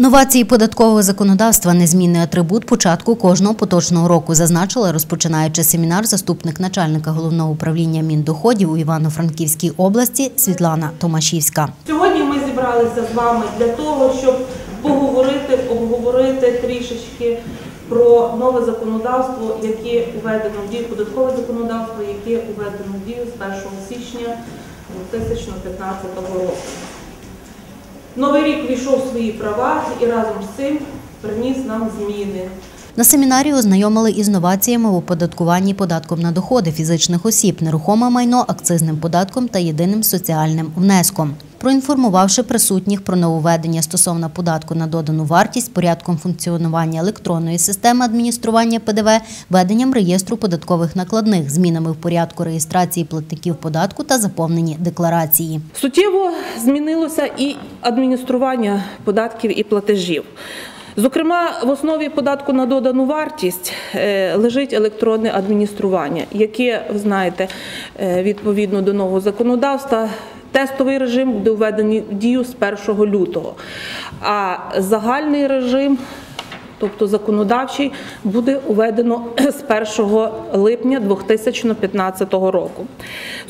Новації податкового законодавства незмінний атрибут початку кожного поточного року, зазначила, розпочинаючи семінар, заступник начальника головного управління міндоходів у Івано-Франківській області Світлана Томашівська. Сьогодні ми зібралися з вами для того, щоб поговорити, обговорити трішечки про нове законодавство, яке введено в дію, податкове законодавство, яке введено в дію з 1 січня 2015 року. Новий рік війшов в свої права і разом з цим приніс нам зміни. На семінарі ознайомили із новаціями в оподаткуванні податком на доходи фізичних осіб, нерухоме майно, акцизним податком та єдиним соціальним внеском. Проінформувавши присутніх про нововведення стосовно податку на додану вартість, порядком функціонування електронної системи адміністрування ПДВ, веденням реєстру податкових накладних, змінами в порядку реєстрації платників податку та заповненні декларації. Суттєво змінилося і адміністрування податків і платежів. Зокрема, в основі податку на додану вартість е, лежить електронне адміністрування, яке, ви знаєте, е, відповідно до нового законодавства, тестовий режим буде введений в дію з 1 лютого, а загальний режим тобто законодавчий, буде уведено з 1 липня 2015 року.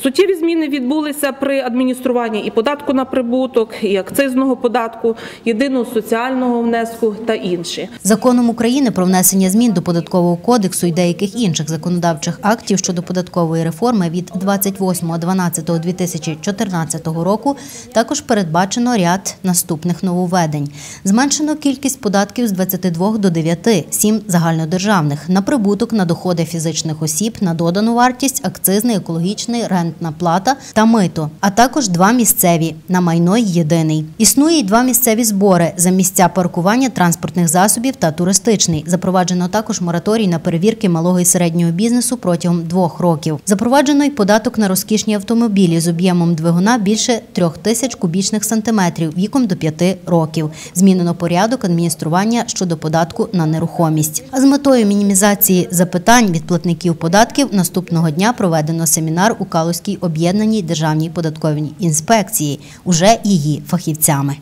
Суттєві зміни відбулися при адмініструванні і податку на прибуток, і акцизного податку, єдиного соціального внеску та інші. Законом України про внесення змін до податкового кодексу і деяких інших законодавчих актів щодо податкової реформи від 28.12.2014 року також передбачено ряд наступних нововведень. Зменшено кількість податків з 22 до 9, 7 загальнодержавних на прибуток на доходи фізичних осіб, на додану вартість, акцизний, екологічний, рентна плата та мито, а також два місцеві на майно єдиний. Існує й два місцеві збори за місця паркування транспортних засобів та туристичний. Запроваджено також мораторій на перевірки малого і середнього бізнесу протягом двох років. Запроваджено й податок на розкішні автомобілі з об'ємом двигуна більше трьох тисяч кубічних сантиметрів віком до 5 років. Змінено порядок адміністрування щодо податку на нерухомість. А з метою мінімізації запитань від платників податків наступного дня проведено семінар у Калузькій об'єднаній державній податковій інспекції уже її фахівцями.